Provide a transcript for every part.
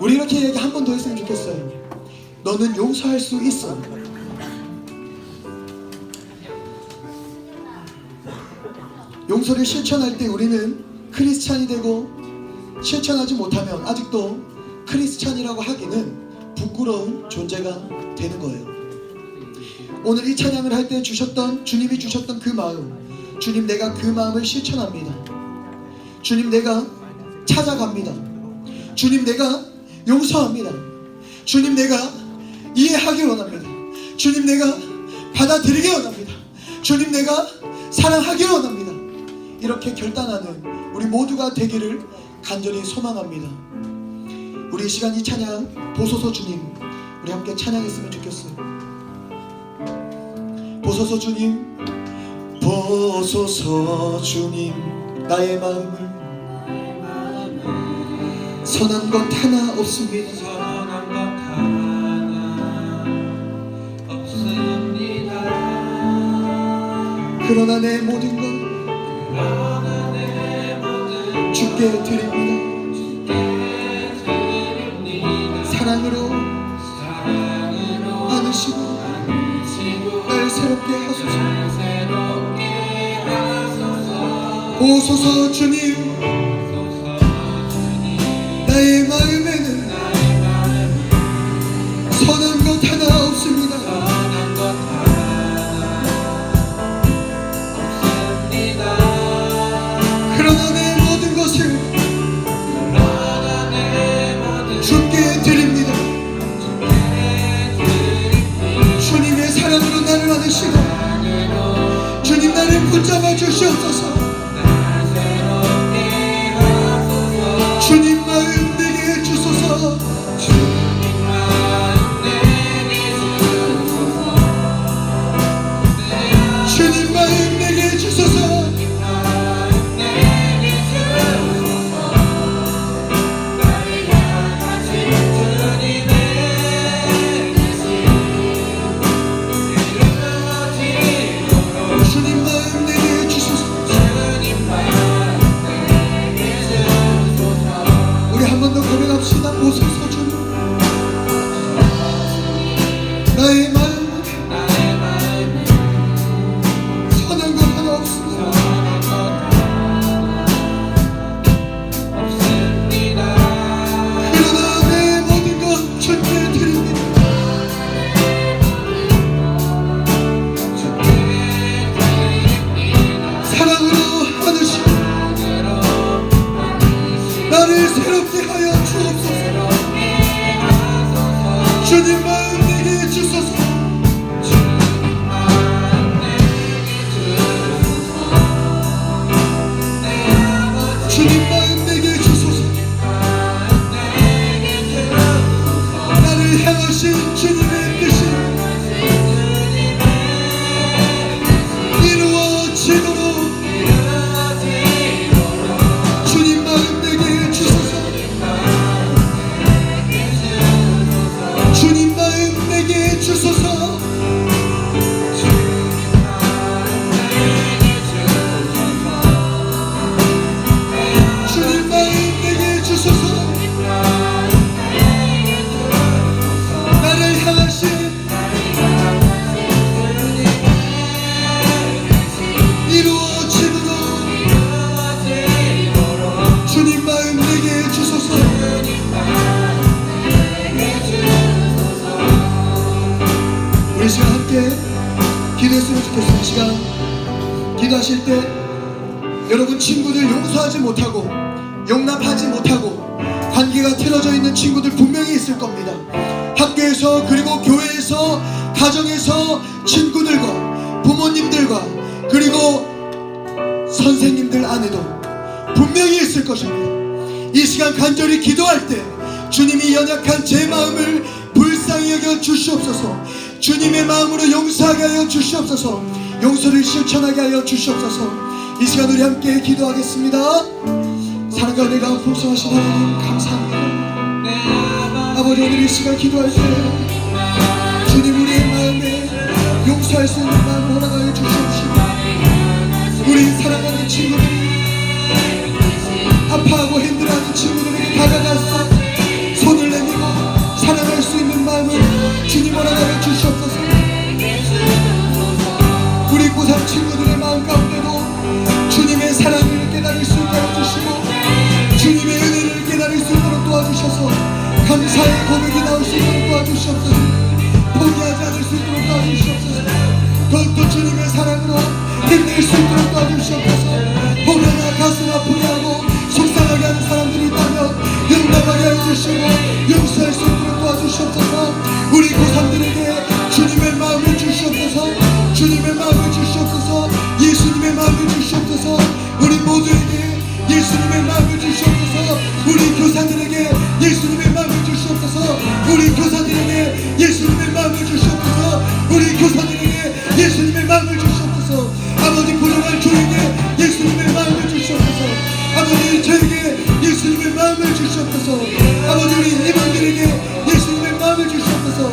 우리 이렇게 얘기 한 번 더 했으면 좋겠어요. 너는 용서할 수 있어. 용서를 실천할 때 우리는 크리스찬이 되고 실천하지 못하면 아직도 크리스찬이라고 하기는 부끄러운 존재가 되는 거예요. 오늘 이 찬양을 할 때 주셨던 주님이 주셨던 그 마음, 주님 내가 그 마음을 실천합니다. 주님 내가 찾아갑니다. 주님 내가 용서합니다. 주님 내가 이해하기 원합니다. 주님 내가 받아들이기 원합니다. 주님 내가 사랑하기 원합니다. 이렇게 결단하는 우리 모두가 되기를 간절히 소망합니다. 우리 이 시간 이 찬양 보소서 주님 우리 함께 찬양했으면 좋겠어요. 보소서 주님 보소서 주님 나의 마음을 선한 것 하나 없습니다. 선한 것 하나 없습니다. 그러나 내 모든 것 그러나 내 모든 주께 드립니다. 드립니다. 사랑으로 사랑으로 안으시고 날 새롭게 하소서. 날 새롭게 하소서. 보소서 주님 안으시고 주님 나를 붙잡아 주시옵소서. 나를 새롭게 하여 주옵소서. 주님 기도했으면 좋겠어요. 이 시간 기도하실 때 여러분 친구들 용서하지 못하고 용납하지 못하고 관계가 틀어져 있는 친구들 분명히 있을 겁니다. 학교에서 그리고 교회에서 가정에서 친구들과 부모님들과 그리고 선생님들 안에도 분명히 있을 것입니다. 이 시간 간절히 기도할 때 주님이 연약한 제 마음을 불쌍히 여겨 주시옵소서. 주님의 마음으로 용서하게 하여 주시옵소서. 용서를 실천하게 하여 주시옵소서. 이 시간 우리 함께 기도하겠습니다. 사랑과 내가 복성하신 하나님 감사합니다. 아버지 오늘 이 시간 기도할 때 주님 우리의 마음에 용서할 수 있는 마음을 허락하여 주시옵시고 우리 사랑하는 친구들이 아파하고 힘들어하는 친구들에게 다가가 감사의 고백이 나올 수 있도록 도와주시옵소서 포기하지 않을 수 있도록 도와주시옵소서 주님의 사랑으로 힘낼 수 있도록 도와주시옵소서 혹여나 가슴 아프게 하고 속상하게 하는 사람들이 있다면 용납하게 해주시고 용서할 수 있도록 도와주시옵소서 우리 고3들에게 주님의 마음을 주시옵소서 주님의 마음을 주시옵소서 예수님의 마음을 주시옵소서 우리 모두에게 예수님의 마음을 주시옵소서. 우리 교사들에게 마음을 주시옵소서 아버지 우리 임원들에게 예수님의 마음을 주시옵소서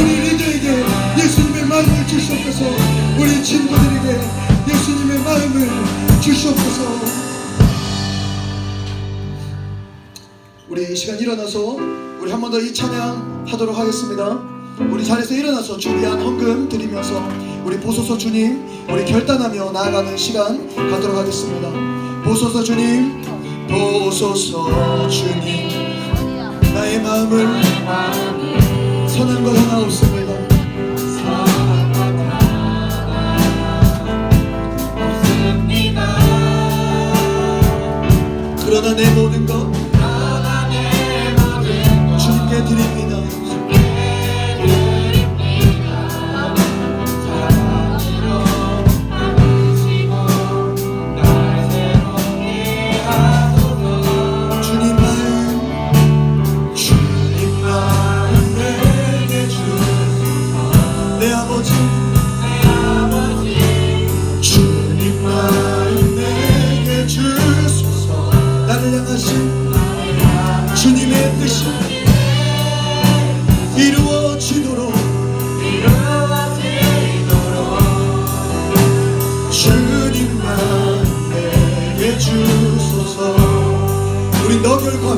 우리 리더에게 예수님의 마음을 주시옵소서 우리 친구들에게 예수님의 마음을 주시옵소서 우리 이 시간 일어나서 우리 한 번 더 이 찬양 하도록 하겠습니다. 우리 자리에서 일어나서 준비한 헌금 드리면서 우리 보소서 주님 우리 결단하며 나아가는 시간 가도록 하겠습니다. 보소서 주님 보소서 주님 나의 마음을 선한 것 하나 없습니다. 그러나 내 모든 것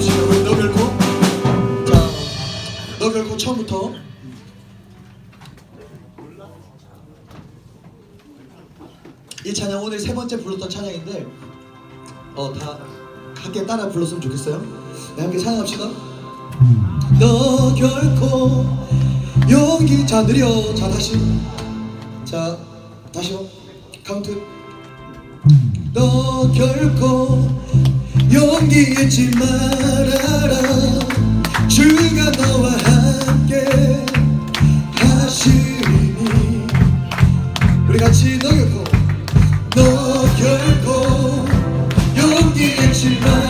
합시다 우리 너 결코? 자너 결코 처음부터? 이 찬양 오늘 세 번째 불렀던 찬양인데 어다 함께 따라 불렀으면 좋겠어요? 네 함께 찬양합시다. 너 결코 용기 자 느려 자 다시. 자 다시요. 카운트. 너 결코 용기 잃지 말아라. 주가 너와 함께 하시니. 우리 같이 너 결코 너 결코 용기 잃지 말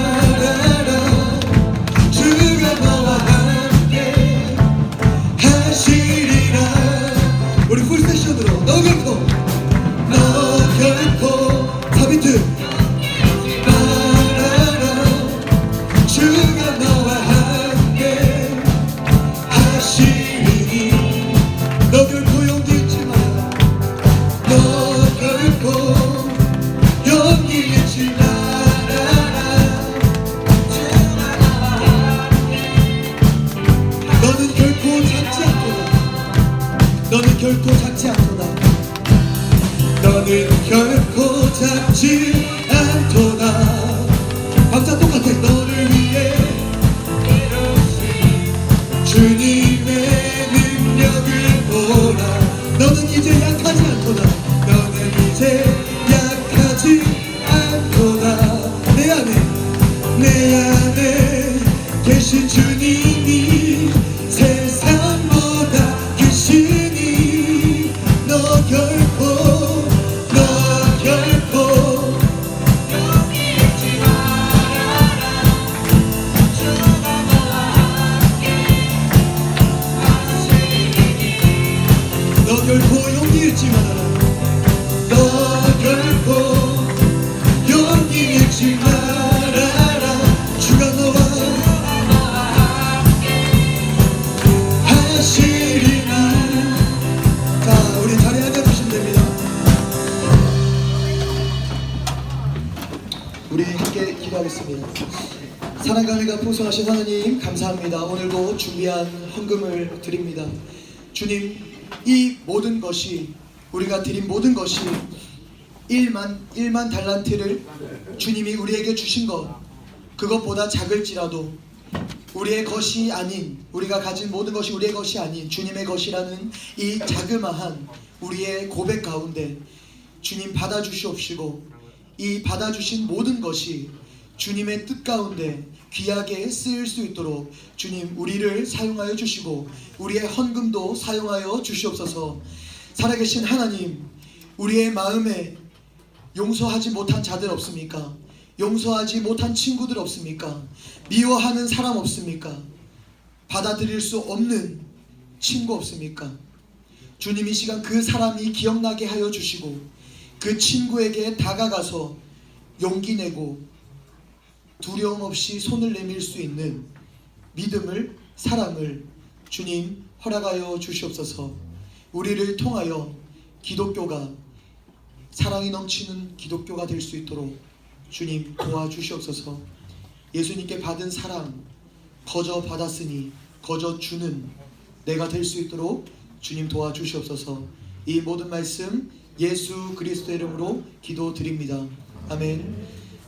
풍성하신 하나님 감사합니다. 오늘도 준비한 헌금을 드립니다. 주님 이 모든 것이 우리가 드린 모든 것이 1만 1만 달란트를 주님이 우리에게 주신 것 그것보다 작을지라도 우리의 것이 아닌 우리가 가진 모든 것이 우리의 것이 아닌 주님의 것이라는 이 자그마한 우리의 고백 가운데 주님 받아 주시옵시고 이 받아 주신 모든 것이 주님의 뜻 가운데 귀하게 쓰일 수 있도록 주님 우리를 사용하여 주시고 우리의 헌금도 사용하여 주시옵소서 살아계신 하나님 우리의 마음에 용서하지 못한 자들 없습니까? 용서하지 못한 친구들 없습니까? 미워하는 사람 없습니까? 받아들일 수 없는 친구 없습니까? 주님 이 시간 그 사람이 기억나게 하여 주시고 그 친구에게 다가가서 용기 내고 두려움 없이 손을 내밀 수 있는 믿음을 사랑을 주님 허락하여 주시옵소서. 우리를 통하여 기독교가 사랑이 넘치는 기독교가 될 수 있도록 주님 도와주시옵소서. 예수님께 받은 사랑 거저 받았으니 거저 주는 내가 될 수 있도록 주님 도와주시옵소서. 이 모든 말씀 예수 그리스도의 이름으로 기도드립니다. 아멘.